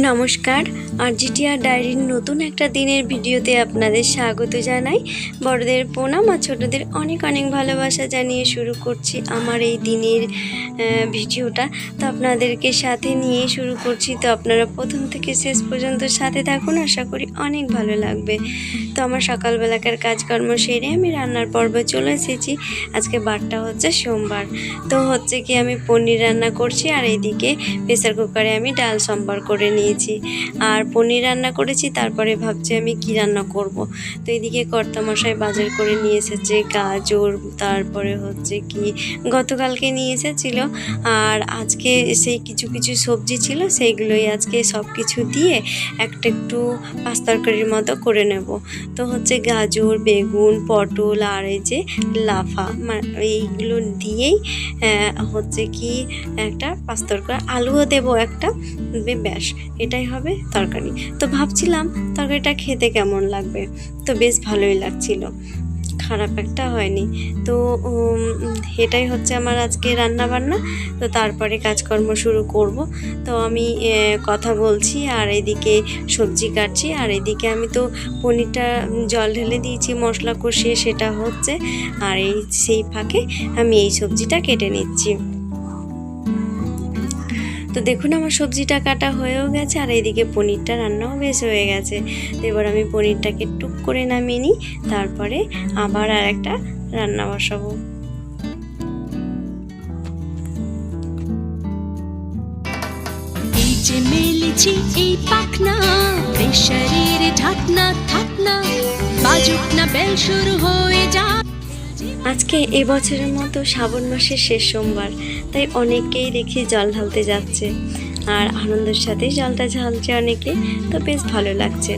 নমস্কার আরজিটিআর ডায়েরির নতুন একটা দিনের ভিডিওতে আপনাদের স্বাগত জানাই। বড়দের প্রণাম আর ছোটদের অনেক অনেক ভালোবাসা জানিয়ে শুরু করছি আমার এই দিনের ভিডিওটা। তো আপনাদেরকে সাথে নিয়ে শুরু করছি। তো আপনারা প্রথম থেকে শেষ পর্যন্ত সাথে থাকুন, আশা করি অনেক ভালো লাগবে। তো আমার সকালবেলাকার কাজকর্ম সেরে আমি রান্নার পর্বে চলে এসেছি। আজকে বারটা হচ্ছে সোমবার। তো হচ্ছে কি আমি পনির রান্না করছি আর এইদিকে প্রেসার কুকারে আমি ডাল সম্বার করে নিয়েছি। আর পনির রান্না করেছি, তারপরে ভাবছি আমি কি রান্না করব। তো এদিকে কর্তামশাই বাজার করে নিয়ে এসেছে গাজর, তারপরে হচ্ছে কি গতকালকে নিয়ে এসেছিল। আর আজকে সেই কিছু কিছু সবজি ছিল, সেইগুলোই আজকে সব কিছু দিয়ে একটা একটু পাঁচ তরকারির মতো করে নেব। তো হচ্ছে গাজর, বেগুন, পটল আর এই যে লাফা এইগুলো দিয়েই হচ্ছে কি একটা পাঁচ তরকারি, আলুও দেবো একটা ব্যাস, এটাই হবে তরকারি। তো ভাবছিলাম তরকারিটা খেতে কেমন লাগবে। তো বেশ ভালোই লাগছিল। খারাপ একটা হয়নি। তো এটাই হচ্ছে আমার আজকে রান্না বান্না তো তারপরে কাজকর্ম শুরু করব। তো আমি কথা বলছি আর এদিকে সবজি কাটছি। আর এদিকে আমি তো পনিরটা জল ঢেলে দিয়েছি, মশলা কষিয়ে সেটা হচ্ছে। আর এই, সেই ফাঁকে আমি এই সবজিটা কেটে নিচ্ছি। তো দেখুন আমার সবজিটা কাটা হয়েও গেছে আর এইদিকে পনিরটা রান্নাও বেশ হয়ে গেছে। তো এবার আমি পনিরটাকে টুক করে নামিয়ে নিই, তারপরে আবার আর একটা রান্না বসাবো। এই পাখনা, প্রেশারের ঢাকনা থাকনা, বাজুক না বেল শুরু হয়ে আজকে এবছরের মতো শ্রাবণ মাসের শেষ সোমবার, তাই অনেকেই দেখি জল ঢালতে যাচ্ছে। আর আনন্দের সাথেই জলটা ঝালছে অনেকে, তো বেশ ভালো লাগছে,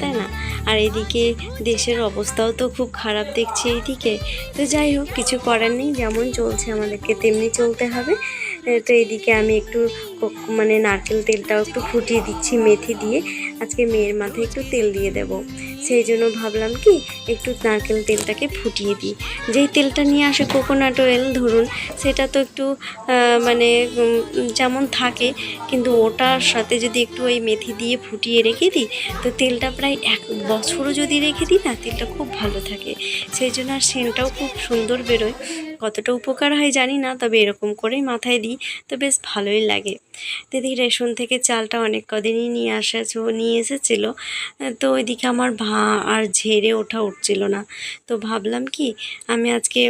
তাই না? আর এদিকে দেশের অবস্থাও তো খুব খারাপ দেখছি এইদিকে তো যাই হোক, কিছু করার নেই, যেমন চলছে আমাদেরকে তেমনি চলতে হবে। তো এদিকে আমি একটু মানে নারকেল তেলটাও একটু ফুটিয়ে দিচ্ছি, মেথি দিয়ে। আজকে মেয়ের মাথায় একটু তেল দিয়ে দেব। সেই জন্য ভাবলাম কি, একটু নারকেল তেলটাকে ফুটিয়ে দিই। যেই তেলটা নিয়ে আসে কোকোনাট অয়েল ধরুন, সেটা তো একটু মানে যেমন থাকে, কিন্তু ওটার সাথে যদি একটু ওই মেথি দিয়ে ফুটিয়ে রেখে দিই, তো তেলটা প্রায় এক বছরও যদি রেখে দিই না, তেলটা খুব ভালো থাকে। সেই জন্য আর সেন্টটাও খুব সুন্দর বেরোয়। কতটা উপকার হয় জানি না, তবে এরকম করেই মাথায় দিই, তো বেশ ভালোই লাগে। দিদি রেশন থেকে চালটা অনেক কদিনই নিয়ে আসা নিয়ে এসেছিল। তো ওইদিকে আমার ভা আর ঝেড়ে ওঠা উঠছিল না। তো ভাবলাম কি, আমি আজকে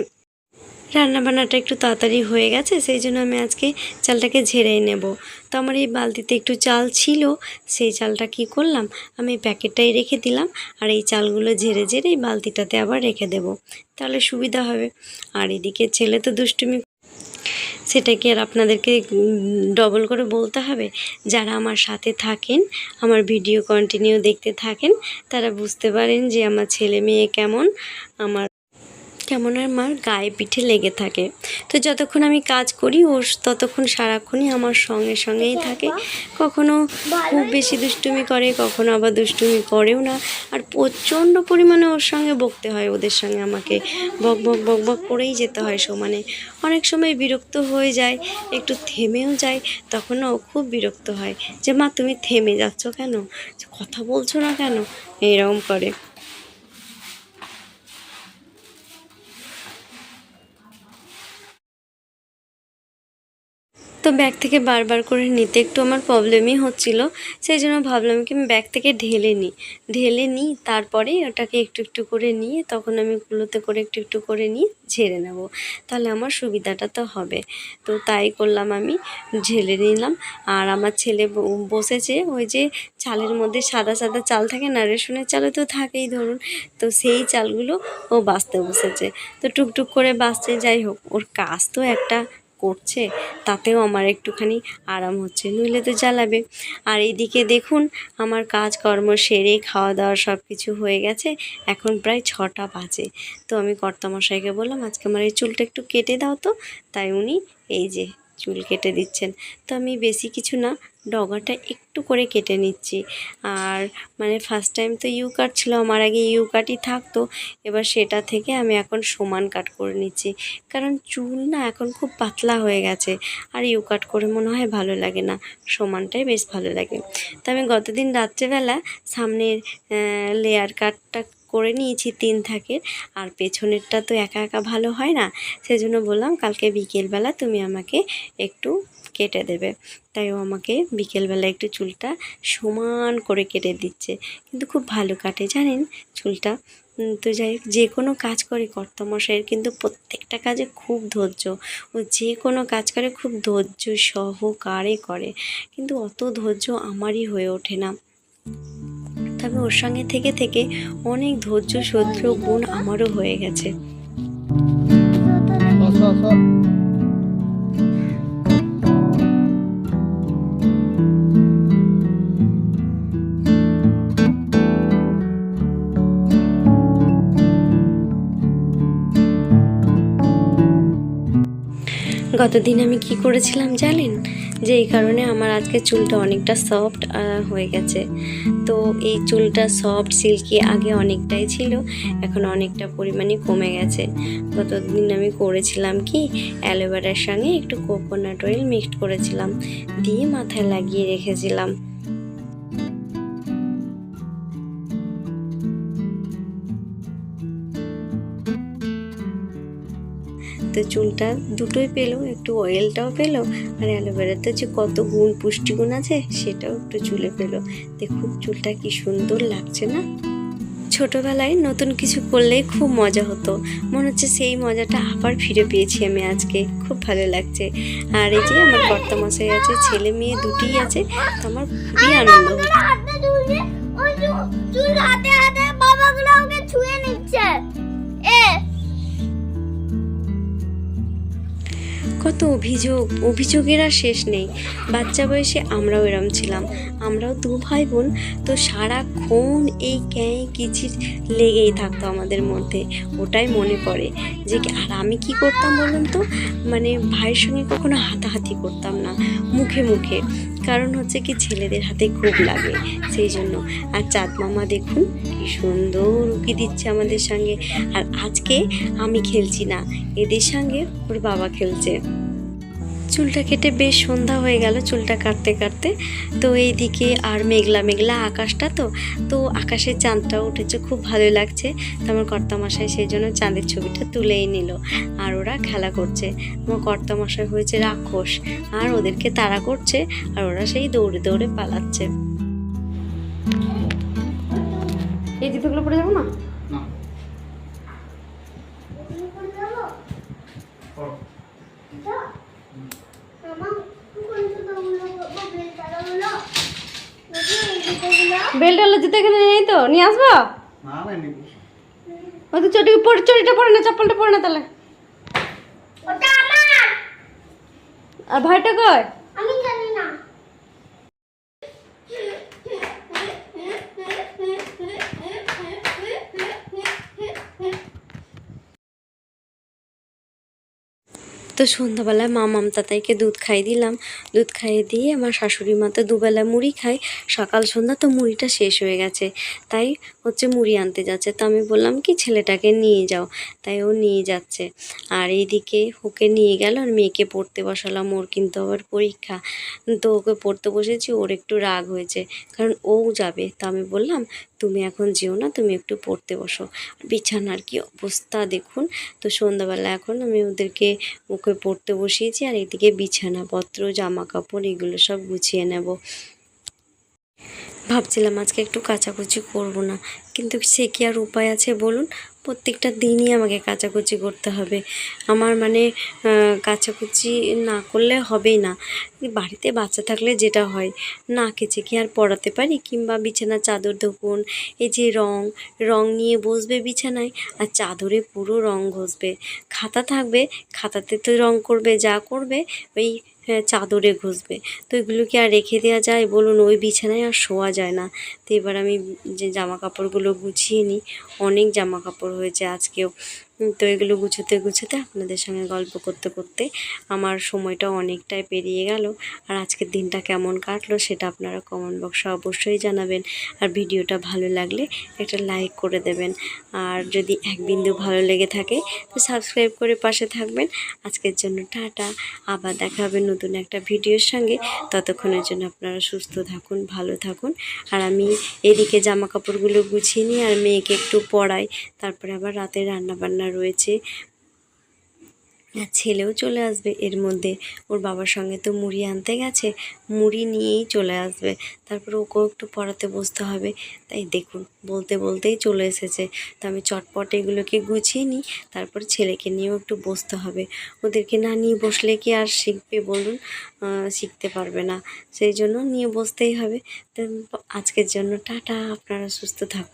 রান্নাবান্নাটা একটু তাড়াতাড়ি হয়ে গেছে, সেই জন্য আমি আজকে চালটাকে ঝেড়েই নেব। তো আমার এই বালতিতে একটু চাল ছিল, সেই চালটা কি করলাম, আমি প্যাকেটটাই রেখে দিলাম আর এই চালগুলো ঝেড়ে ঝেড়ে এই বালতিটাতে আবার রেখে দেব। তাহলে সুবিধা হবে। আর এদিকে ছেলে তো দুষ্টুমি সেটা কি আর আপনাদেরকে ডবল করে বলতে হবে। যারা আমার সাথে থাকেন, আমার ভিডিও কন্টিনিউ দেখতে থাকেন, তারা বুঝতে পারেন যে আমার ছেলে মেয়ে কেমন, আমার কেমন আমার গায়ে পিঠে লেগে থাকে। তো যতক্ষণ আমি কাজ করি ও ততক্ষণ সারাক্ষণই আমার সঙ্গে সঙ্গেই থাকে। কখনো খুব বেশি দুষ্টুমি করে, কখনো আবার দুষ্টুমি করেও না। আর প্রচণ্ড পরিমাণে ওর সঙ্গে বকতে হয়, ওদের সঙ্গে আমাকে বক বক বক বক করেই যেতে হয় সমানে অনেক সময় বিরক্ত হয়ে যায়, একটু থেমেও যায়, তখন ও খুব বিরক্ত হয়। যে, মা, তুমি থেমে যাচ্ছ কেন? কথা বলছো না কেন? এইরকম করে। তো ব্যাগ থেকে বারবার করে নিতে একটু আমার প্রবলেমই হচ্ছিল, সেই জন্য ভাবলাম কি আমি ব্যাগ থেকে ঢেলে নিই। ঢেলে নিই, তারপরে ওটাকে একটু একটু করে নিয়ে তখন আমি কুলোতে করে একটু একটু করে নিয়ে ঝেড়ে নেব। তাহলে আমার সুবিধাটা তো হবে। তো তাই করলাম আমি ঝেলে নিলাম। আর আমার ছেলে বসেছে, ওই যে চালের মধ্যে সাদা সাদা চাল থাকে না, রেশনের চালে তো থাকেই ধরুন। তো সেই চালগুলো ও বাঁচতে বসেছে। তো টুকটুক করে বাঁচছে, যাই হোক, ওর কাজ তো একটা করছে, তাতেও আমার একটুখানি আরাম হচ্ছে, নইলে তো জ্বালাবে। আর এইদিকে দেখুন, আমার কাজকর্ম সেরে খাওয়া দাওয়া সব কিছু হয়ে গেছে, এখন প্রায় ছটা বাজে। তো আমি কর্তামশাইকে বললাম, আজকে আমার এই চুলটা একটু কেটে দাও তো। তাই উনি এই যে চুল কেটে দিচ্ছেন। তো আমি বেশি কিছু না, ডগাটা একটু করে কেটে নিচ্ছি। আর মানে ফার্স্ট টাইম তো ইউ কাট ছিল, আমার আগে ইউ কাটই থাকতো। এবার সেটা থেকে আমি এখন সমান কাট করে নিচ্ছি। কারণ চুল না এখন খুব পাতলা হয়ে গেছে। আর ইউ কাট করে মনে হয় ভালো লাগে না। সমানটাই বেশ ভালো লাগে। তো আমি গতদিন রাত্রেবেলা সামনের লেয়ার কাটটা করে নিয়েছি তিন থাকের। আর পেছনেরটা তো একা একা ভালো হয় না। সেজন্য বললাম, কালকে বিকেলবেলা তুমি আমাকে একটু কেটে দেবে। তাই ও আমাকে বিকেলবেলা একটু চুলটা সমান করে কেটে দিচ্ছে। কিন্তু খুব ভালো কাটে, জানেন চুলটা? তো যাই হোক, যে কোনো কাজ করে কর্তমশাইয়ের কিন্তু প্রত্যেকটা কাজে খুব ধৈর্য। ও যে কোনো কাজ করে খুব ধৈর্য সহকারে করে। কিন্তু অত ধৈর্য আমারই হয়ে ওঠে না। তবে ওর সঙ্গে থেকে থেকে অনেক ধৈর্য সহ্য গুণ আমারও হয়ে গেছে। গতদিন আমি কি করেছিলাম জানেন? যে এই কারণে আমার আজকে চুলটা অনেকটা সফট হয়ে গেছে। তো এই চুলটা সফট সিল্কি আগে অনেকটাই ছিল, এখন অনেকটা পরিমাণে কমে গেছে। গতদিন আমি করেছিলাম কি অ্যালোভেরার সঙ্গে একটু কোকোনাট অয়েল মিক্সড করেছিলাম, দিয়ে মাথায় লাগিয়ে রেখেছিলাম। তো চুলটা দুটোই পেল একটু অয়েলটাও পেল আর অ্যালোভেরাতে যে কত গুণ পুষ্টিগুণ আছে সেটাও একটু চুলে পেল। দেখুন চুলটা কি সুন্দর লাগছে না? ছোটোবেলায় নতুন কিছু করলেই খুব মজা হতো। মনে হচ্ছে সেই মজাটা আবার ফিরে পেয়েছি আমি আজকে। খুব ভালো লাগছে। আর এই যে আমার কর্তা মশাই আছে ছেলে মেয়ে দুটিই আছে তো আমার খুবই আনন্দ হচ্ছে। কত অভিযোগ, অভিযোগের আর শেষ নেই। বাচ্চা বয়সে আমরাও এরম ছিলাম। আমরাও দু ভাই বোন তো সারাক্ষণ এই ক্যাঁ, কিচির লেগেই থাকতো আমাদের মধ্যে। ওটাই মনে পড়ে যে, আর আমি কি করতাম বলুন তো? মানে ভাইয়ের সঙ্গে কখনো হাতাহাতি করতাম না, মুখে মুখে। কারণ হচ্ছে কি, ছেলেদের হাতে খুব লাগে, সেই জন্য। আর চাঁদ মামা দেখুন, কি সুন্দর উকি দিচ্ছে আমাদের সঙ্গে। আর আজকে আমি খেলছি না, এদের সঙ্গে ওর বাবা খেলছে। চুলটা কেটে বেশ সন্ধ্যা হয়ে গেল চুলটা কাটতে কাটতে। তো এইদিকে আর মেঘলা মেঘলা আকাশটা তো তো আকাশের চাঁদটাও উঠেছে খুব ভালো লাগছে। তো আমার কর্তামশাই সেই জন্য চাঁদের ছবিটা তুলেই নিল। আর ওরা খেলা করছে। আমার কর্তামশাই হয়েছে রাক্ষস আর ওদেরকে তাড়া করছে আর ওরা সেই দৌড়ে দৌড়ে পালাচ্ছে। এই জুতোগুলো পরে যাব না? না। বেলটালো জুতো এখানে নেই তো? নিয়ে আসব? না না নিবি। ও তো চটি পরে চটিটা পরে না চপ্পলটা পরে না তাহলে। আর ভাইটা কয় আমি জানি না তো সন্ধ্যাবেলায় মা মামতা তাইকে দুধ খাইয়ে দিলাম। দুধ খাইয়ে দিয়ে আমার শাশুড়ি মা তো দুবেলা মুড়ি খায়। সকাল সন্ধ্যা তো মুড়িটা শেষ হয়ে গেছে। তাই হচ্ছে মুড়ি আনতে যাচ্ছে। তো আমি বললাম কি, ছেলেটাকে নিয়ে যাও। তাই ও নিয়ে যাচ্ছে। আর এইদিকে ওকে নিয়ে গেল আর মেয়েকে পড়তে বসালাম। ওর কিন্তু আবার পরীক্ষা। তো ওকে পড়তে বসেছি। ওর একটু রাগ হয়েছে। কারণ ও যাবে। তো আমি বললাম, তুমি এখন যেও না, তুমি একটু পড়তে বসো। বিছানার কি অবস্থা দেখুন। তো সন্ধ্যাবেলা এখন আমি ওদেরকে ওকে পড়তে বসিয়েছি আর এদিকে বিছানাপত্র জামা কাপড় এগুলো সব গুছিয়ে নেব। ভাবছিলাম আজকে একটু কাচাকুচি করব না, কিন্তু সে কি আর উপায় আছে বলুন? প্রত্যেকটা দিনই আমাকে কাচাকুচি করতে হবে। আমার মানে কাচাকুচি না করলে হবেই না। বাড়িতে বাচ্চা থাকলে যেটা হয়, না কেচে কি আর পড়াতে পারি? কিংবা বিছানা চাদর দেখুন এই যে রং রং নিয়ে বসবে বিছানায়, আর চাদরে পুরো রং ঘষবে। খাতা থাকবে, খাতাতে তো রং করবে, যা করবে, ওই চাদরে ঘষবে। তো এগুলো কি আর রেখে দেওয়া যায়? বলুন, ওই বিছানায় আর শোয়া যায় না। তো এবার আমি যে জামা কাপড়গুলো গুছিয়ে নিই, অনেক জামা কাপড় হয়েছে আজকেও। তো এগুলো গুছোতে গুছোতে আপনাদের সঙ্গে গল্প করতে করতে আমার সময়টা অনেকটাই পেরিয়ে গেল। আর আজকের দিনটা কেমন কাটলো সেটা আপনারা কমেন্ট বক্সে অবশ্যই জানাবেন। আর ভিডিওটা ভালো লাগলে একটা লাইক করে দেবেন। আর যদি এক বিন্দু ভালো লেগে থাকে তো সাবস্ক্রাইব করে পাশে থাকবেন। আজকের জন্য টাটা। আবার দেখা হবে নতুন একটা ভিডিওর সঙ্গে। ততক্ষণের জন্য আপনারা সুস্থ থাকুন, ভালো থাকুন। আর আমি এদিকে জামা কাপড়গুলো গুছিয়ে নিই আর মেয়েকে একটু পড়াই। তারপরে আবার রাতে রান্না বান্না রয়েছে। আর ছেলেও চলে আসবে এর মধ্যে। ওর বাবার সঙ্গে তো মুড়ি আনতে গেছে, মুড়ি নিয়েই চলে আসবে। তারপর ওকেও একটু পড়াতে বসতে হবে। তাই দেখুন, বলতে বলতেই চলে এসেছে। তো আমি চটপট এগুলোকে গুছিয়ে নিই, তারপর ছেলেকে নিয়েও একটু বসতে হবে। ওদেরকে না নিয়ে বসলে কি আর শিখবে বলুন? শিখতে পারবে না। সেই জন্য নিয়ে বসতেই হবে। তো আজকের জন্য টাটা, আপনারা সুস্থ থাকুন।